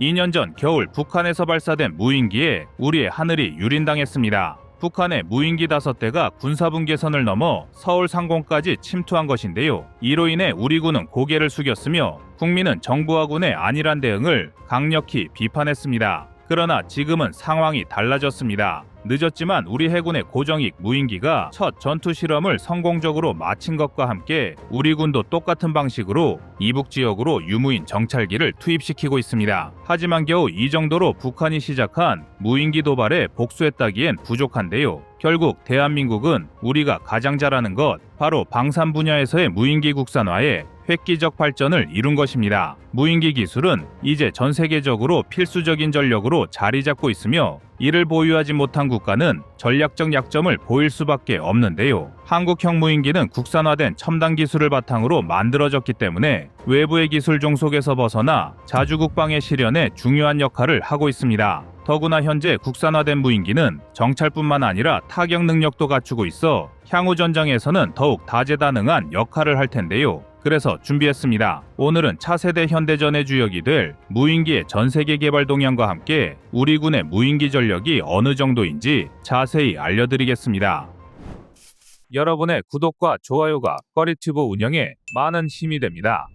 2년 전 겨울 북한에서 발사된 무인기에 우리의 하늘이 유린당했습니다. 북한의 무인기 다섯 대가 군사분계선을 넘어 서울 상공까지 침투한 것인데요. 이로 인해 우리 군은 고개를 숙였으며 국민은 정부와 군의 안일한 대응을 강력히 비판했습니다. 그러나 지금은 상황이 달라졌습니다. 늦었지만 우리 해군의 고정익 무인기가 첫 전투 실험을 성공적으로 마친 것과 함께 우리 군도 똑같은 방식으로 이북 지역으로 유무인 정찰기를 투입시키고 있습니다. 하지만 겨우 이 정도로 북한이 시작한 무인기 도발에 복수했다기엔 부족한데요. 결국 대한민국은 우리가 가장 잘하는 것 바로 방산 분야에서의 무인기 국산화에 획기적 발전을 이룬 것입니다. 무인기 기술은 이제 전 세계적으로 필수적인 전력으로 자리 잡고 있으며 이를 보유하지 못한 국가는 전략적 약점을 보일 수밖에 없는데요. 한국형 무인기는 국산화된 첨단 기술을 바탕으로 만들어졌기 때문에 외부의 기술 종속에서 벗어나 자주 국방의 실현에 중요한 역할을 하고 있습니다. 더구나 현재 국산화된 무인기는 정찰뿐만 아니라 타격 능력도 갖추고 있어 향후 전장에서는 더욱 다재다능한 역할을 할 텐데요. 그래서 준비했습니다. 오늘은 차세대 현대전의 주역이 될 무인기의 전 세계 개발 동향과 함께 우리 군의 무인기 전력이 어느 정도인지 자세히 알려드리겠습니다. 여러분의 구독과 좋아요가 꺼리튜브 운영에 많은 힘이 됩니다.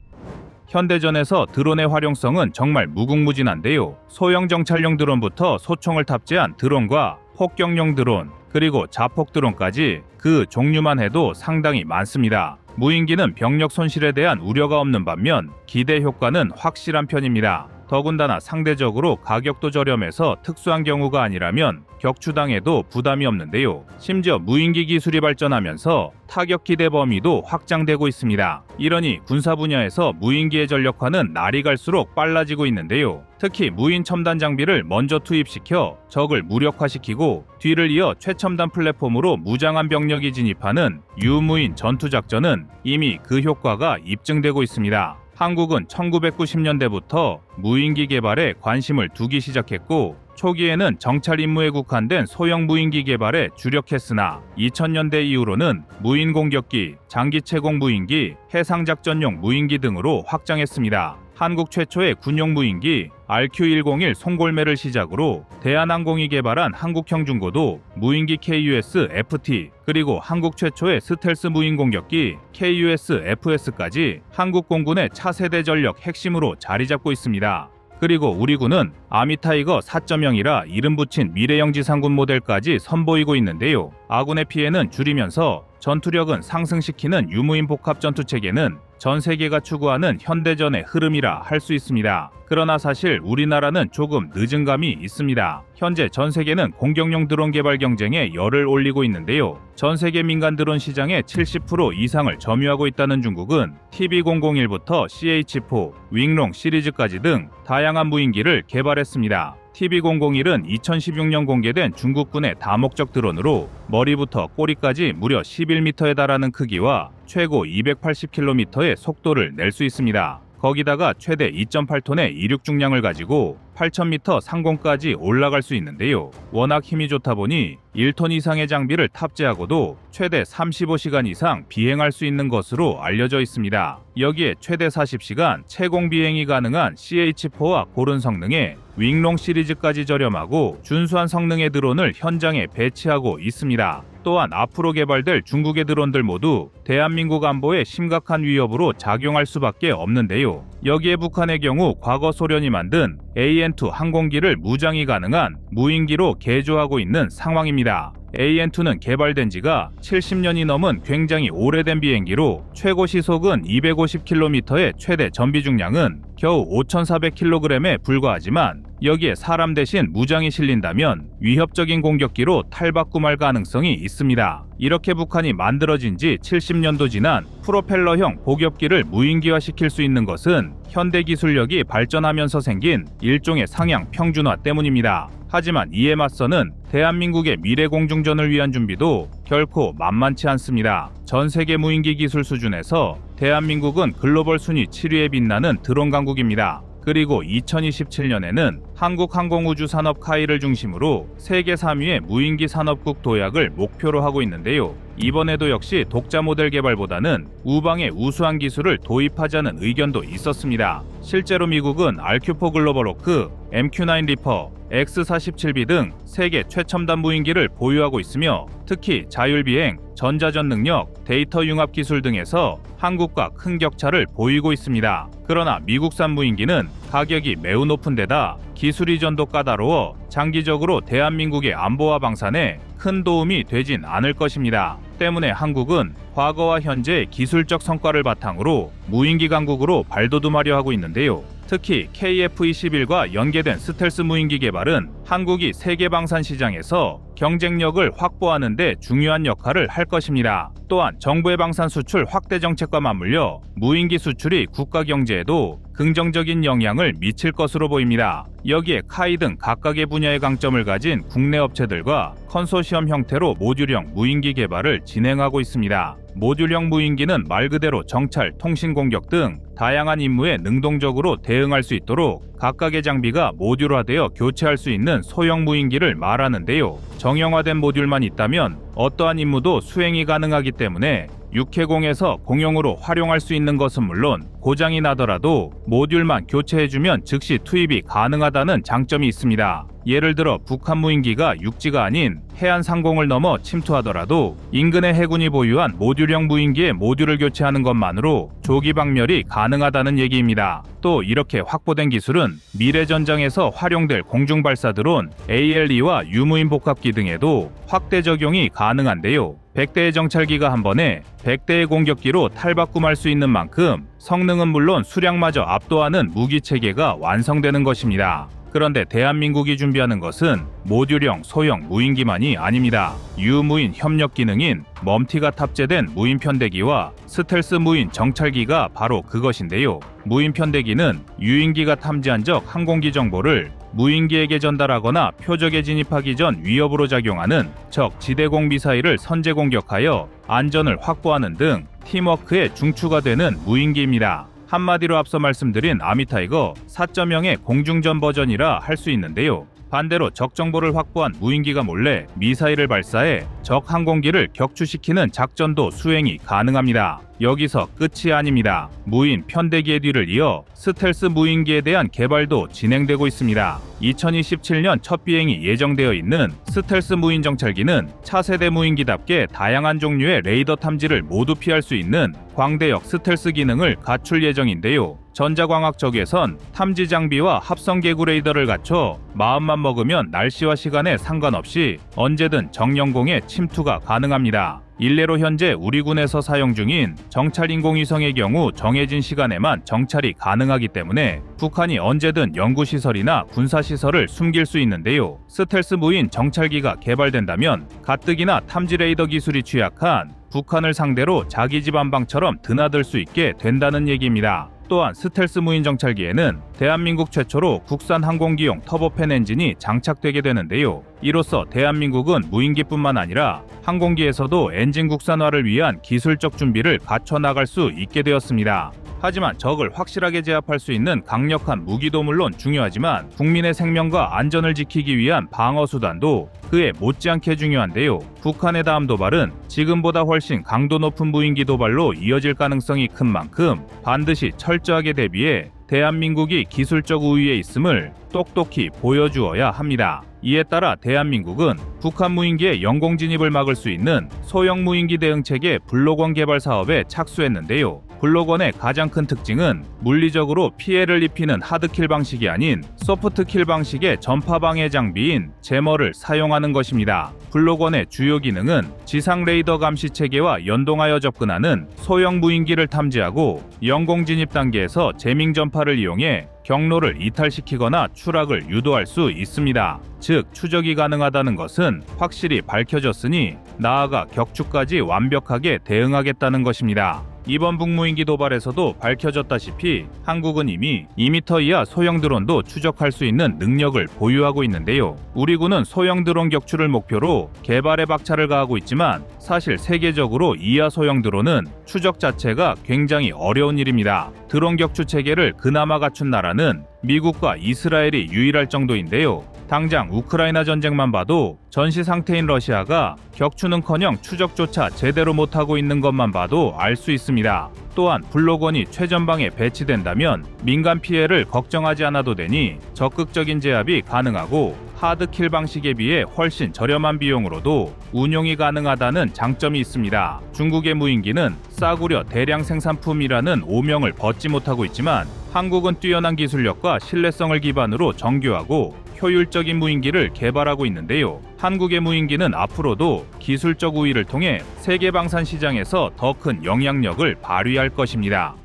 현대전에서 드론의 활용성은 정말 무궁무진한데요. 소형 정찰용 드론부터 소총을 탑재한 드론과 폭격용 드론, 그리고 자폭 드론까지 그 종류만 해도 상당히 많습니다. 무인기는 병력 손실에 대한 우려가 없는 반면 기대 효과는 확실한 편입니다. 더군다나 상대적으로 가격도 저렴해서 특수한 경우가 아니라면 격추당해도 부담이 없는데요. 심지어 무인기 기술이 발전하면서 타격 기대 범위도 확장되고 있습니다. 이러니 군사 분야에서 무인기의 전력화는 날이 갈수록 빨라지고 있는데요. 특히 무인 첨단 장비를 먼저 투입시켜 적을 무력화시키고 뒤를 이어 최첨단 플랫폼으로 무장한 병력이 진입하는 유무인 전투 작전은 이미 그 효과가 입증되고 있습니다. 한국은 1990년대부터 무인기 개발에 관심을 두기 시작했고 초기에는 정찰 임무에 국한된 소형 무인기 개발에 주력했으나 2000년대 이후로는 무인 공격기, 장기 채공 무인기, 해상 작전용 무인기 등으로 확장했습니다. 한국 최초의 군용 무인기 RQ-101 송골매를 시작으로 대한항공이 개발한 한국형 중고도 무인기 KUS-FT 그리고 한국 최초의 스텔스 무인 공격기 KUS-FS까지 한국 공군의 차세대 전력 핵심으로 자리 잡고 있습니다. 그리고 우리 군은 아미타이거 4.0이라 이름 붙인 미래형 지상군 모델까지 선보이고 있는데요. 아군의 피해는 줄이면서 전투력은 상승시키는 유무인 복합 전투 체계는 전 세계가 추구하는 현대전의 흐름이라 할 수 있습니다. 그러나 사실 우리나라는 조금 늦은 감이 있습니다. 현재 전 세계는 공격용 드론 개발 경쟁에 열을 올리고 있는데요. 전 세계 민간 드론 시장의 70% 이상을 점유하고 있다는 중국은 TB001부터 CH4, 윙롱 시리즈까지 등 다양한 무인기를 개발했습니다. TB001은 2016년 공개된 중국군의 다목적 드론으로 머리부터 꼬리까지 무려 11m에 달하는 크기와 최고 280km의 속도를 낼 수 있습니다. 거기다가 최대 2.8톤의 이륙 중량을 가지고 8,000m 상공까지 올라갈 수 있는데요. 워낙 힘이 좋다 보니 1톤 이상의 장비를 탑재하고도 최대 35시간 이상 비행할 수 있는 것으로 알려져 있습니다. 여기에 최대 40시간 채공 비행이 가능한 CH4와 고른 성능의 윙롱 시리즈까지 저렴하고 준수한 성능의 드론을 현장에 배치하고 있습니다. 또한 앞으로 개발될 중국의 드론들 모두 대한민국 안보에 심각한 위협으로 작용할 수밖에 없는데요. 여기에 북한의 경우 과거 소련이 만든 AN2 항공기를 무장이 가능한 무인기로 개조하고 있는 상황입니다. AN2는 개발된 지가 70년이 넘은 굉장히 오래된 비행기로 최고 시속은 250km의 최대 전비 중량은 겨우 5,400kg에 불과하지만 여기에 사람 대신 무장이 실린다면 위협적인 공격기로 탈바꿈할 가능성이 있습니다. 이렇게 북한이 만들어진 지 70년도 지난 프로펠러형 보격기를 무인기화시킬 수 있는 것은 현대 기술력이 발전하면서 생긴 일종의 상향 평준화 때문입니다. 하지만 이에 맞서는 대한민국의 미래 공중전을 위한 준비도 결코 만만치 않습니다. 전 세계 무인기 기술 수준에서 대한민국은 글로벌 순위 7위에 빛나는 드론 강국입니다. 그리고 2027년에는 한국항공우주산업 카이를 중심으로 세계 3위의 무인기 산업국 도약을 목표로 하고 있는데요. 이번에도 역시 독자 모델 개발보다는 우방의 우수한 기술을 도입하자는 의견도 있었습니다. 실제로 미국은 RQ4 글로벌 호크, MQ9 리퍼, X-47B 등 세계 최첨단 무인기를 보유하고 있으며 특히 자율비행, 전자전 능력, 데이터 융합 기술 등에서 한국과 큰 격차를 보이고 있습니다. 그러나 미국산 무인기는 가격이 매우 높은 데다 기술 이전도 까다로워 장기적으로 대한민국의 안보와 방산에 큰 도움이 되진 않을 것입니다. 때문에 한국은 과거와 현재의 기술적 성과를 바탕으로 무인기 강국으로 발돋움하려 하고 있는데요. 특히 KF-21과 연계된 스텔스 무인기 개발은 한국이 세계 방산 시장에서 경쟁력을 확보하는 데 중요한 역할을 할 것입니다. 또한 정부의 방산 수출 확대 정책과 맞물려 무인기 수출이 국가 경제에도 긍정적인 영향을 미칠 것으로 보입니다. 여기에 카이 등 각각의 분야의 강점을 가진 국내 업체들과 컨소시엄 형태로 모듈형 무인기 개발을 진행하고 있습니다. 모듈형 무인기는 말 그대로 정찰, 통신 공격 등 다양한 임무에 능동적으로 대응할 수 있도록 각각의 장비가 모듈화되어 교체할 수 있는 소형 무인기를 말하는데요. 정형화된 모듈만 있다면 어떠한 임무도 수행이 가능하기 때문에 육해공에서 공용으로 활용할 수 있는 것은 물론 고장이 나더라도 모듈만 교체해주면 즉시 투입이 가능하다는 장점이 있습니다. 예를 들어 북한 무인기가 육지가 아닌 해안 상공을 넘어 침투하더라도 인근의 해군이 보유한 모듈형 무인기의 모듈을 교체하는 것만으로 조기 박멸이 가능하다는 얘기입니다. 또 이렇게 확보된 기술은 미래 전장에서 활용될 공중 발사 드론 ALE와 유무인 복합기 등에도 확대 적용이 가능한데요. 100대의 정찰기가 한 번에 100대의 공격기로 탈바꿈할 수 있는 만큼 성능은 물론 수량마저 압도하는 무기 체계가 완성되는 것입니다. 그런데 대한민국이 준비하는 것은 모듈형 소형 무인기만이 아닙니다. 유무인 협력 기능인 멈티가 탑재된 무인 편대기와 스텔스 무인 정찰기가 바로 그것인데요. 무인 편대기는 유인기가 탐지한 적 항공기 정보를 무인기에게 전달하거나 표적에 진입하기 전 위협으로 작용하는 적 지대공 미사일을 선제 공격하여 안전을 확보하는 등 팀워크의 중추가 되는 무인기입니다. 한마디로 앞서 말씀드린 아미타이거 4.0의 공중전 버전이라 할 수 있는데요. 반대로 적 정보를 확보한 무인기가 몰래 미사일을 발사해 적 항공기를 격추시키는 작전도 수행이 가능합니다. 여기서 끝이 아닙니다. 무인 편대기의 뒤를 이어 스텔스 무인기에 대한 개발도 진행되고 있습니다. 2027년 첫 비행이 예정되어 있는 스텔스 무인 정찰기는 차세대 무인기답게 다양한 종류의 레이더 탐지를 모두 피할 수 있는 광대역 스텔스 기능을 갖출 예정인데요. 전자광학 쪽에선 탐지 장비와 합성 개구 레이더를 갖춰 마음만 먹으면 날씨와 시간에 상관없이 언제든 정영공에 침투가 가능합니다. 일례로 현재 우리 군에서 사용 중인 정찰 인공위성의 경우 정해진 시간에만 정찰이 가능하기 때문에 북한이 언제든 연구시설이나 군사시설을 숨길 수 있는데요. 스텔스 무인 정찰기가 개발된다면 가뜩이나 탐지 레이더 기술이 취약한 북한을 상대로 자기 집 안방처럼 드나들 수 있게 된다는 얘기입니다. 또한 스텔스 무인 정찰기에는 대한민국 최초로 국산 항공기용 터보팬 엔진이 장착되게 되는데요. 이로써 대한민국은 무인기뿐만 아니라 항공기에서도 엔진 국산화를 위한 기술적 준비를 갖춰 나갈 수 있게 되었습니다. 하지만 적을 확실하게 제압할 수 있는 강력한 무기도 물론 중요하지만 국민의 생명과 안전을 지키기 위한 방어 수단도 그에 못지않게 중요한데요. 북한의 다음 도발은 지금보다 훨씬 강도 높은 무인기 도발로 이어질 가능성이 큰 만큼 반드시 철저하게 대비해 대한민국이 기술적 우위에 있음을 똑똑히 보여주어야 합니다. 이에 따라 대한민국은 북한 무인기의 영공 진입을 막을 수 있는 소형 무인기 대응 체계 블록원 개발 사업에 착수했는데요. 블록원의 가장 큰 특징은 물리적으로 피해를 입히는 하드킬 방식이 아닌 소프트킬 방식의 전파 방해 장비인 제머를 사용하는 것입니다. 블록원의 주요 기능은 지상 레이더 감시 체계와 연동하여 접근하는 소형 무인기를 탐지하고 영공 진입 단계에서 제밍 전파를 이용해 경로를 이탈시키거나 추락을 유도할 수 있습니다. 즉, 추적이 가능하다는 것은 확실히 밝혀졌으니 나아가 격추까지 완벽하게 대응하겠다는 것입니다. 이번 북무인기 도발에서도 밝혀졌다시피 한국은 이미 2m 이하 소형 드론도 추적할 수 있는 능력을 보유하고 있는데요. 우리 군은 소형 드론 격추를 목표로 개발에 박차를 가하고 있지만 사실 세계적으로 이하 소형 드론은 추적 자체가 굉장히 어려운 일입니다. 드론 격추 체계를 그나마 갖춘 나라는 미국과 이스라엘이 유일할 정도인데요. 당장 우크라이나 전쟁만 봐도 전시 상태인 러시아가 격추는커녕 추적조차 제대로 못하고 있는 것만 봐도 알 수 있습니다. 또한 블록원이 최전방에 배치된다면 민간 피해를 걱정하지 않아도 되니 적극적인 제압이 가능하고 하드킬 방식에 비해 훨씬 저렴한 비용으로도 운용이 가능하다는 장점이 있습니다. 중국의 무인기는 싸구려 대량 생산품이라는 오명을 벗지 못하고 있지만 한국은 뛰어난 기술력과 신뢰성을 기반으로 정교하고 효율적인 무인기를 개발하고 있는데요. 한국의 무인기는 앞으로도 기술적 우위를 통해 세계 방산 시장에서 더 큰 영향력을 발휘할 것입니다.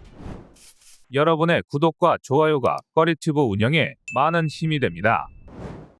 여러분의 구독과 좋아요가 꺼리튜브 운영에 많은 힘이 됩니다.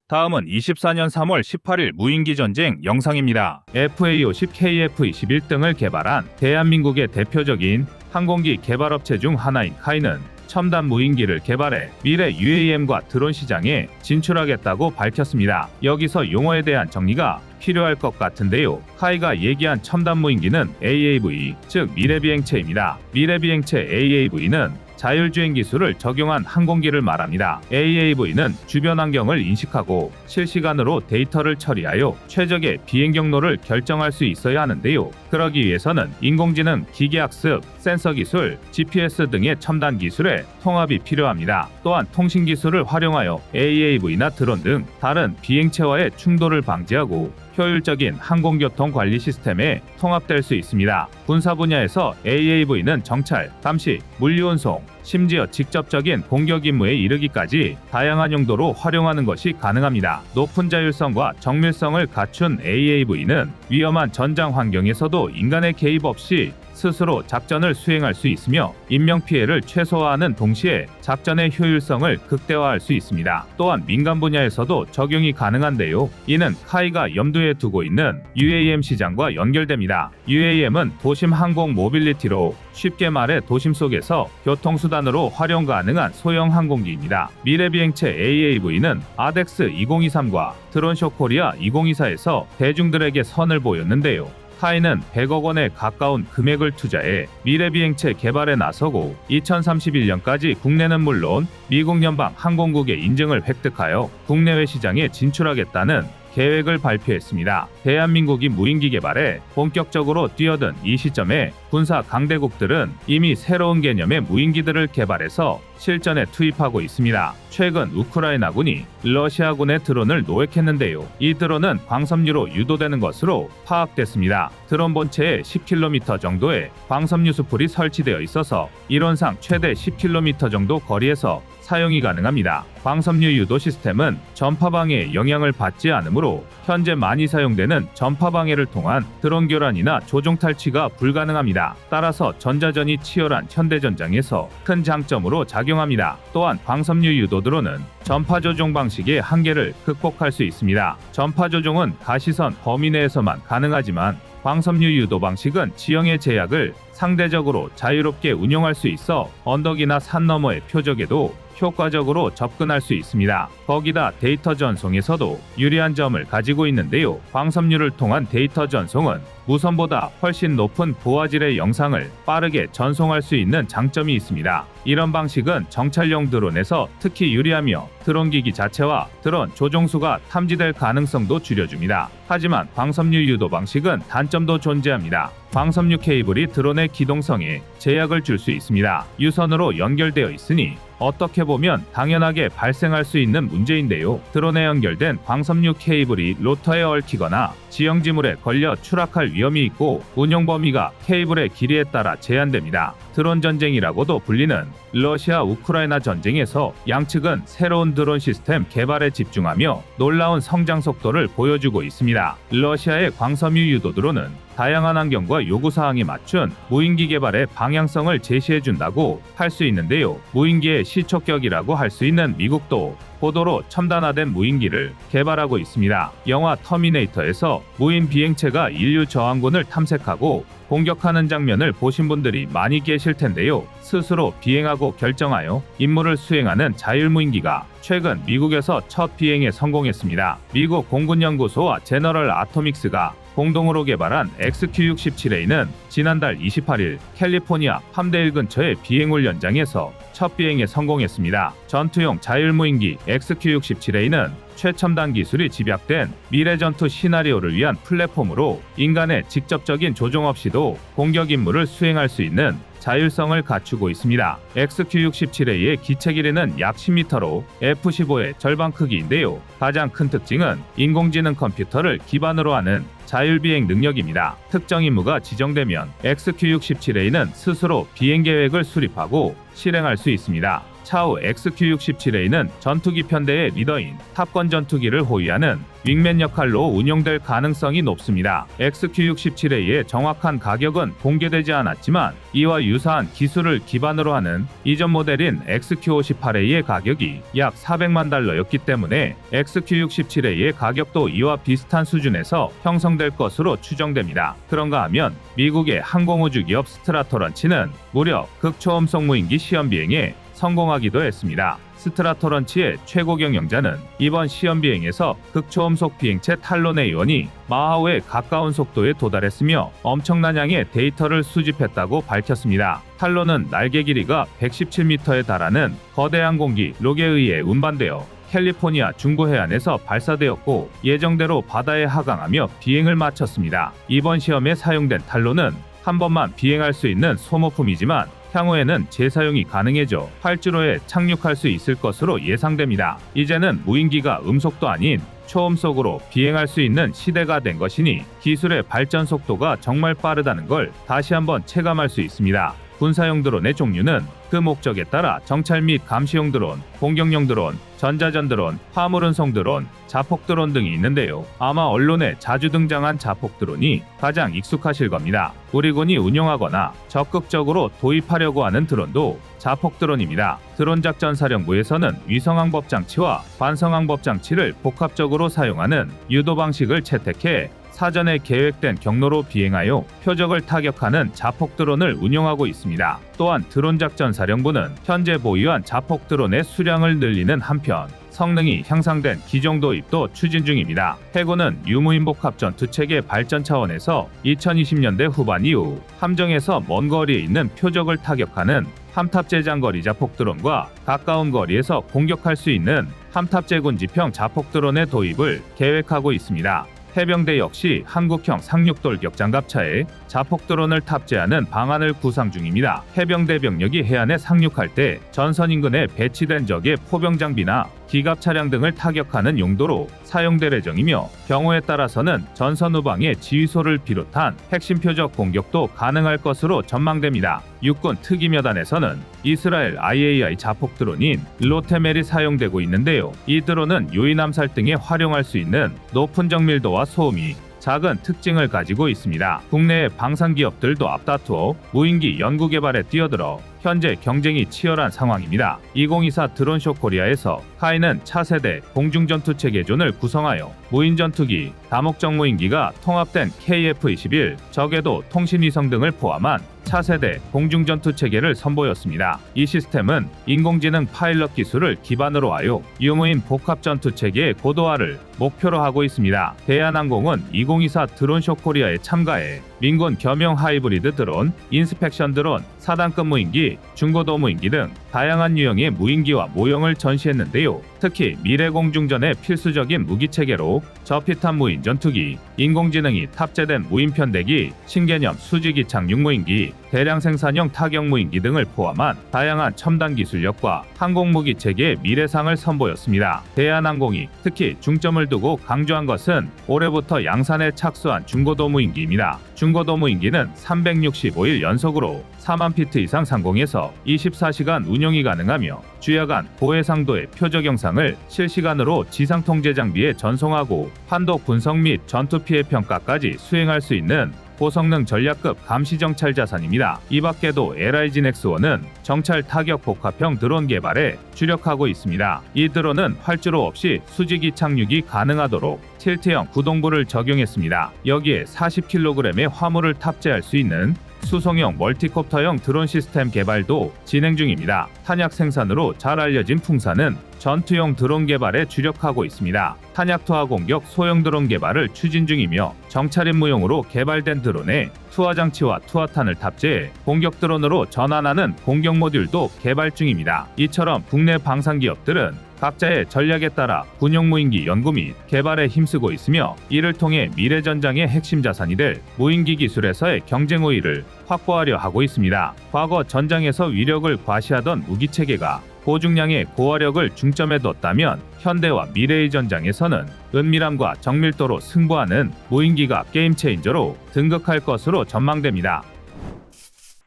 다음은 24년 3월 18일 무인기 전쟁 영상입니다. FA-50 KF-21 등을 개발한 대한민국의 대표적인 항공기 개발업체 중 하나인 카이는 첨단 무인기를 개발해 미래 UAM과 드론 시장에 진출하겠다고 밝혔습니다. 여기서 용어에 대한 정리가 필요할 것 같은데요. 카이가 얘기한 첨단 무인기는 AAV, 즉 미래비행체입니다. 미래비행체 AAV는 자율주행 기술을 적용한 항공기를 말합니다. AAV는 주변 환경을 인식하고 실시간으로 데이터를 처리하여 최적의 비행 경로를 결정할 수 있어야 하는데요. 그러기 위해서는 인공지능, 기계학습, 센서 기술, GPS 등의 첨단 기술의 통합이 필요합니다. 또한 통신 기술을 활용하여 AAV나 드론 등 다른 비행체와의 충돌을 방지하고 효율적인 항공교통 관리 시스템에 통합될 수 있습니다. 군사 분야에서 AAV는 정찰, 감시, 물류운송, 심지어 직접적인 공격 임무에 이르기까지 다양한 용도로 활용하는 것이 가능합니다. 높은 자율성과 정밀성을 갖춘 AAV는 위험한 전장 환경에서도 인간의 개입 없이 스스로 작전을 수행할 수 있으며 인명 피해를 최소화하는 동시에 작전의 효율성을 극대화할 수 있습니다. 또한 민간 분야에서도 적용이 가능한데요. 이는 카이가 염두에 두고 있는 UAM 시장과 연결됩니다. UAM은 도심 항공 모빌리티로 쉽게 말해 도심 속에서 교통수단으로 활용 가능한 소형 항공기입니다. 미래 비행체 AAV는 아덱스 2023과 드론쇼 코리아 2024에서 대중들에게 선을 보였는데요. 카이는 100억 원에 가까운 금액을 투자해 미래 비행체 개발에 나서고 2031년까지 국내는 물론 미국 연방 항공국의 인증을 획득하여 국내외 시장에 진출하겠다는 계획을 발표했습니다. 대한민국이 무인기 개발에 본격적으로 뛰어든 이 시점에 군사 강대국들은 이미 새로운 개념의 무인기들을 개발해서 실전에 투입하고 있습니다. 최근 우크라이나군이 러시아군의 드론을 노획했는데요. 이 드론은 광섬유로 유도되는 것으로 파악됐습니다. 드론 본체에 10km 정도의 광섬유 수풀이 설치되어 있어서 이론상 최대 10km 정도 거리에서 사용이 가능합니다. 광섬유 유도 시스템은 전파 방해에 영향을 받지 않으므로 현재 많이 사용되는 전파 방해를 통한 드론 교란이나 조종 탈취가 불가능합니다. 따라서 전자전이 치열한 현대 전장에서 큰 장점으로 작용합니다. 또한 광섬유 유도 드론은 전파 조종 방식의 한계를 극복할 수 있습니다. 전파 조종은 가시선 범위 내에서만 가능하지만 광섬유 유도 방식은 지형의 제약을 상대적으로 자유롭게 운용할 수 있어 언덕이나 산 너머의 표적에도 효과적으로 접근할 수 있습니다. 거기다 데이터 전송에서도 유리한 점을 가지고 있는데요. 광섬유를 통한 데이터 전송은 무선보다 훨씬 높은 고화질의 영상을 빠르게 전송할 수 있는 장점이 있습니다. 이런 방식은 정찰용 드론에서 특히 유리하며 드론 기기 자체와 드론 조종수가 탐지될 가능성도 줄여줍니다. 하지만 광섬유 유도 방식은 단점도 존재합니다. 광섬유 케이블이 드론의 기동성에 제약을 줄 수 있습니다. 유선으로 연결되어 있으니 어떻게 보면 당연하게 발생할 수 있는 문제인데요. 드론에 연결된 광섬유 케이블이 로터에 얽히거나 지형지물에 걸려 추락할 위험이 있고 운용 범위가 케이블의 길이에 따라 제한됩니다. 드론 전쟁이라고도 불리는 러시아 우크라이나 전쟁에서 양측은 새로운 드론 시스템 개발에 집중하며 놀라운 성장 속도를 보여주고 있습니다. 러시아의 광섬유 유도 드론은 다양한 환경과 요구 사항에 맞춘 무인기 개발의 방향성을 제시해 준다고 할 수 있는데요. 무인기의 시초격이라고 할 수 있는 미국도 고도로 첨단화된 무인기를 개발하고 있습니다. 영화 터미네이터에서 무인 비행체가 인류 저항군을 탐색하고 공격하는 장면을 보신 분들이 많이 계실 텐데요. 스스로 비행하고 결정하여 임무를 수행하는 자율무인기가 최근 미국에서 첫 비행에 성공했습니다. 미국 공군연구소와 제너럴 아토믹스가 공동으로 개발한 XQ-67A는 지난달 28일 캘리포니아 팜데일 근처의 비행훈 연장에서 첫 비행에 성공했습니다. 전투용 자율무인기 XQ-67A는 최첨단 기술이 집약된 미래 전투 시나리오를 위한 플랫폼으로 인간의 직접적인 조종 없이도 공격 임무를 수행할 수 있는 자율성을 갖추고 있습니다. XQ-67A의 기체 길이는 약 10m로 F-15의 절반 크기인데요. 가장 큰 특징은 인공지능 컴퓨터를 기반으로 하는 자율비행 능력입니다. 특정 임무가 지정되면 XQ-67A는 스스로 비행 계획을 수립하고 실행할 수 있습니다. 차후 XQ-67A는 전투기 편대의 리더인 탑건 전투기를 호위하는 윙맨 역할로 운용될 가능성이 높습니다. XQ-67A의 정확한 가격은 공개되지 않았지만 이와 유사한 기술을 기반으로 하는 이전 모델인 XQ-58A의 가격이 약 400만 달러였기 때문에 XQ-67A의 가격도 이와 비슷한 수준에서 형성될 것으로 추정됩니다. 그런가 하면 미국의 항공우주 기업 스트라토런치는 무려 극초음속 무인기 시험 비행에 성공하기도 했습니다. 스트라토런치의 최고 경영자는 이번 시험 비행에서 극초음속 비행체 탈론의 의원이 마하오에 가까운 속도에 도달했으며 엄청난 양의 데이터를 수집했다고 밝혔습니다. 탈론은 날개 길이가 117m에 달하는 거대 항공기 록에 의해 운반되어 캘리포니아 중부 해안에서 발사되었고 예정대로 바다에 하강하며 비행을 마쳤습니다. 이번 시험에 사용된 탈론은 한 번만 비행할 수 있는 소모품이지만 향후에는 재사용이 가능해져 활주로에 착륙할 수 있을 것으로 예상됩니다. 이제는 무인기가 음속도 아닌 초음속으로 비행할 수 있는 시대가 된 것이니 기술의 발전 속도가 정말 빠르다는 걸 다시 한번 체감할 수 있습니다. 군사용 드론의 종류는 그 목적에 따라 정찰 및 감시용 드론, 공격용 드론, 전자전 드론, 화물 운송 드론, 자폭 드론 등이 있는데요. 아마 언론에 자주 등장한 자폭 드론이 가장 익숙하실 겁니다. 우리 군이 운용하거나 적극적으로 도입하려고 하는 드론도 자폭 드론입니다. 드론 작전 사령부에서는 위성항법 장치와 반성항법 장치를 복합적으로 사용하는 유도 방식을 채택해 사전에 계획된 경로로 비행하여 표적을 타격하는 자폭 드론을 운용하고 있습니다. 또한 드론 작전 사령부는 현재 보유한 자폭 드론의 수량을 늘리는 한편 성능이 향상된 기종 도입도 추진 중입니다. 해군은 유무인 복 합 전투 체계 발전 차원에서 2020년대 후반 이후 함정에서 먼 거리에 있는 표적을 타격하는 함탑제 장거리 자폭 드론과 가까운 거리에서 공격할 수 있는 함탑제 군지평 자폭 드론의 도입을 계획하고 있습니다. 해병대 역시 한국형 상륙돌 격 장갑차에 자폭 드론을 탑재하는 방안을 구상 중입니다. 해병대 병력이 해안에 상륙할 때 전선 인근에 배치된 적의 포병 장비나 기갑 차량 등을 타격하는 용도로 사용될 예정이며 경우에 따라서는 전선 후방의 지휘소를 비롯한 핵심 표적 공격도 가능할 것으로 전망됩니다. 육군 특임여단에서는 이스라엘 IAI 자폭 드론인 로테멜이 사용되고 있는데요. 이 드론은 요인 암살 등에 활용할 수 있는 높은 정밀도와 소음이 작은 특징을 가지고 있습니다. 국내의 방산 기업들도 앞다투어 무인기 연구 개발에 뛰어들어 현재 경쟁이 치열한 상황입니다. 2024 드론쇼 코리아에서 카이는 차세대 공중전투 체계존을 구성하여 무인 전투기, 다목적 무인기가 통합된 KF-21 적외도 통신위성 등을 포함한 차세대 공중전투 체계를 선보였습니다. 이 시스템은 인공지능 파일럿 기술을 기반으로 하여 유무인 복합 전투 체계의 고도화를 목표로 하고 있습니다. 대한항공은 2024 드론쇼 코리아에 참가해 민군 겸용 하이브리드 드론, 인스펙션 드론, 사단급 무인기, 중고도 무인기 등 다양한 유형의 무인기와 모형을 전시했는데요. 특히 미래 공중전의 필수적인 무기 체계로 저피탄 무인 전투기, 인공지능이 탑재된 무인 편대기, 신개념 수직이 착륙 무인기, 대량 생산형 타격 무인기 등을 포함한 다양한 첨단 기술력과 항공무기 체계의 미래상을 선보였습니다. 대한항공이 특히 중점을 두고 강조한 것은 올해부터 양산에 착수한 중고도 무인기입니다. 중고도 무인기는 365일 연속으로 4만 피트 이상 상공에서 24시간 운용이 가능하며 주야간 고해상도의 표적 영상을 실시간으로 지상 통제 장비에 전송하고 판독 분석 및 전투 피해 평가까지 수행할 수 있는 고성능 전략급 감시 정찰 자산입니다. 이 밖에도 LIG 넥스1은 정찰 타격 복합형 드론 개발에 주력하고 있습니다. 이 드론은 활주로 없이 수직이 착륙이 가능하도록 틸트형 구동부를 적용했습니다. 여기에 40kg의 화물을 탑재할 수 있는 수송형 멀티콥터형 드론 시스템 개발도 진행 중입니다. 탄약 생산으로 잘 알려진 풍사는 전투용 드론 개발에 주력하고 있습니다. 탄약 투하 공격 소형 드론 개발을 추진 중이며 정찰 임무용으로 개발된 드론에 투하 장치와 투하탄을 탑재해 공격 드론으로 전환하는 공격 모듈도 개발 중입니다. 이처럼 국내 방산 기업들은 각자의 전략에 따라 군용 무인기 연구 및 개발에 힘쓰고 있으며 이를 통해 미래 전장의 핵심 자산이 될 무인기 기술에서의 경쟁 우위를 확보하려 하고 있습니다. 과거 전장에서 위력을 과시하던 무기 체계가 고중량의 고화력을 중점에 뒀다면 현대와 미래의 전장에서는 은밀함과 정밀도로 승부하는 무인기가 게임 체인저로 등극할 것으로 전망됩니다.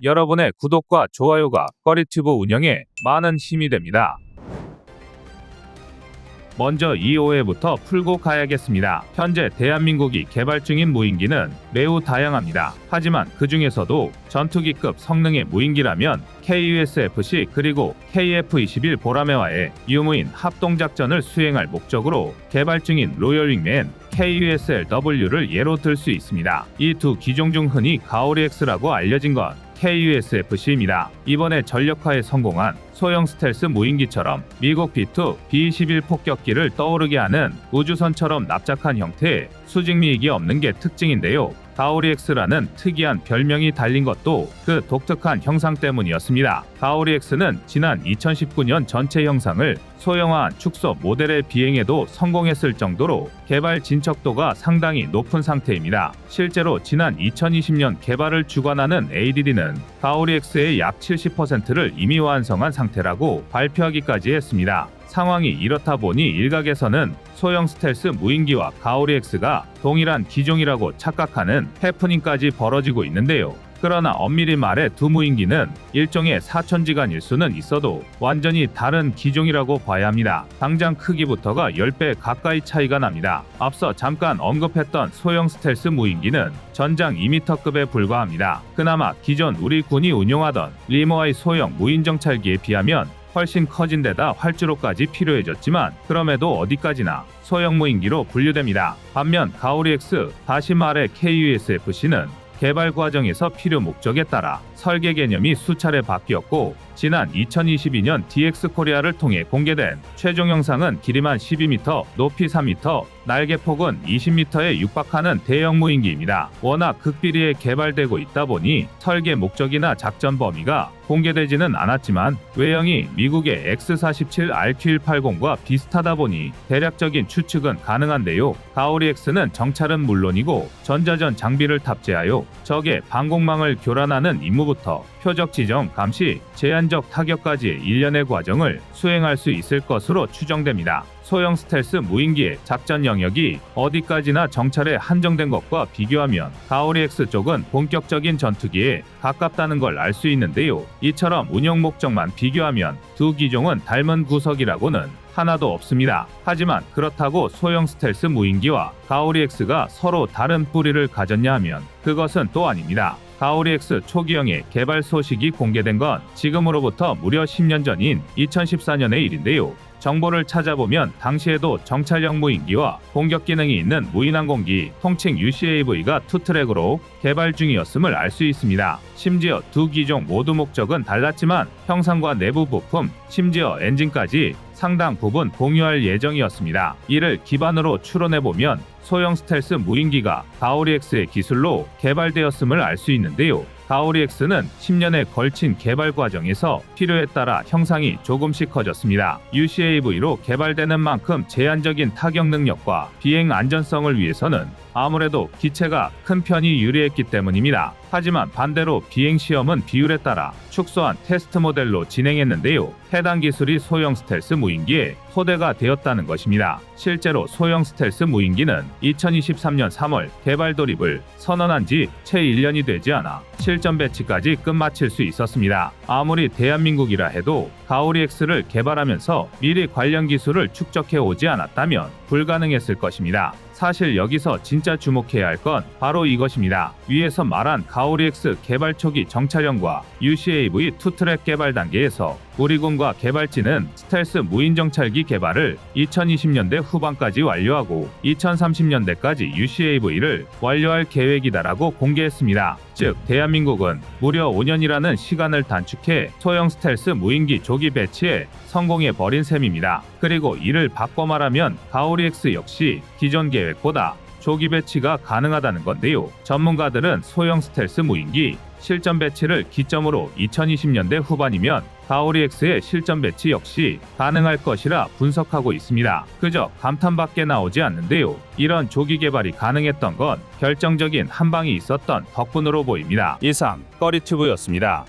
여러분의 구독과 좋아요가 꺼리튜브 운영에 많은 힘이 됩니다. 먼저 이 오해부터 풀고 가야겠습니다. 현재 대한민국이 개발 중인 무인기는 매우 다양합니다. 하지만 그 중에서도 전투기급 성능의 무인기라면 KUSFC 그리고 KF-21 보라매와의 유무인 합동작전을 수행할 목적으로 개발 중인 로열윙맨 KUSLW를 예로 들 수 있습니다. 이 두 기종 중 흔히 가오리X라고 알려진 건 KUSFC입니다. 이번에 전력화에 성공한 소형 스텔스 무인기처럼 미국 B2, B-21 폭격기를 떠오르게 하는 우주선처럼 납작한 형태의 수직미익이 없는 게 특징인데요. 가오리엑스라는 특이한 별명이 달린 것도 그 독특한 형상 때문이었습니다. 가오리엑스는 지난 2019년 전체 형상을 소형화한 축소 모델의 비행에도 성공했을 정도로 개발 진척도가 상당히 높은 상태입니다. 실제로 지난 2020년 개발을 주관하는 ADD는 가오리엑스의 약 70%를 이미 완성한 상태라고 발표하기까지 했습니다. 상황이 이렇다 보니 일각에서는 소형 스텔스 무인기와 가오리엑스가 동일한 기종이라고 착각하는 해프닝까지 벌어지고 있는데요. 그러나 엄밀히 말해 두 무인기는 일종의 사천지간 일 수는 있어도 완전히 다른 기종이라고 봐야 합니다. 당장 크기부터가 10배 가까이 차이가 납니다. 앞서 잠깐 언급했던 소형 스텔스 무인기는 전장 2m급에 불과합니다. 그나마 기존 우리 군이 운용하던 리모아의 소형 무인정찰기에 비하면 훨씬 커진 데다 활주로까지 필요해졌지만 그럼에도 어디까지나 소형 무인기로 분류됩니다. 반면 가오리X 다시 말해 KUSFC는 개발 과정에서 필요 목적에 따라 설계 개념이 수차례 바뀌었고 지난 2022년 DX 코리아를 통해 공개된 최종 영상은 길이만 12m, 높이 3m, 날개 폭은 20m에 육박하는 대형 무인기입니다. 워낙 극비리에 개발되고 있다 보니 설계 목적이나 작전 범위가 공개되지는 않았지만 외형이 미국의 X-47RQ-180과 비슷하다 보니 대략적인 추측은 가능한데요. 가오리 X는 정찰은 물론이고 전자전 장비를 탑재하여 적의 방공망을 교란하는 임무 부터 표적 지정, 감시, 제한적 타격까지의 일련의 과정을 수행할 수 있을 것으로 추정됩니다. 소형 스텔스 무인기의 작전 영역이 어디까지나 정찰에 한정된 것과 비교하면 가오리X 쪽은 본격적인 전투기에 가깝다는 걸 알 수 있는데요. 이처럼 운영 목적만 비교하면 두 기종은 닮은 구석이라고는 하나도 없습니다. 하지만 그렇다고 소형 스텔스 무인기와 가오리X가 서로 다른 뿌리를 가졌냐 하면 그것은 또 아닙니다. 가오리X 초기형의 개발 소식이 공개된 건 지금으로부터 무려 10년 전인 2014년의 일인데요. 정보를 찾아보면 당시에도 정찰형 무인기와 공격 기능이 있는 무인항공기 통칭 UCAV가 투트랙으로 개발 중이었음을 알 수 있습니다. 심지어 두 기종 모두 목적은 달랐지만 형상과 내부 부품, 심지어 엔진까지 상당 부분 공유할 예정이었습니다. 이를 기반으로 추론해 보면 소형 스텔스 무인기가 가오리X의 기술로 개발되었음을 알 수 있는데요. 가오리X는 10년에 걸친 개발 과정에서 필요에 따라 형상이 조금씩 커졌습니다. UCAV로 개발되는 만큼 제한적인 타격 능력과 비행 안전성을 위해서는 아무래도 기체가 큰 편이 유리했기 때문입니다. 하지만 반대로 비행 시험은 비율에 따라 축소한 테스트 모델로 진행했는데요. 해당 기술이 소형 스텔스 무인기에 토대가 되었다는 것입니다. 실제로 소형 스텔스 무인기는 2023년 3월 개발 돌입을 선언한 지 채 1년이 되지 않아 실전 배치까지 끝마칠 수 있었습니다. 아무리 대한민국이라 해도 가오리X를 개발하면서 미리 관련 기술을 축적해 오지 않았다면 불가능했을 것입니다. 사실 여기서 진짜 주목해야 할 건 바로 이것입니다. 위에서 말한 가오리 X 개발 초기 정찰형과 UCAV 투트랙 개발 단계에서 우리군과 개발진은 스텔스 무인 정찰기 개발을 2020년대 후반까지 완료하고 2030년대까지 UCAV를 완료할 계획이다라고 공개했습니다. 즉, 대한민국은 무려 5년이라는 시간을 단축해 소형 스텔스 무인기 조기 배치에 성공해 버린 셈입니다. 그리고 이를 바꿔 말하면 가오리 X 역시 기존 계획보다 조기 배치가 가능하다는 건데요. 전문가들은 소형 스텔스 무인기 실전 배치를 기점으로 2020년대 후반이면 가오리 X의 실전 배치 역시 가능할 것이라 분석하고 있습니다. 그저 감탄밖에 나오지 않는데요. 이런 조기 개발이 가능했던 건 결정적인 한 방이 있었던 덕분으로 보입니다. 이상 꺼리튜브였습니다.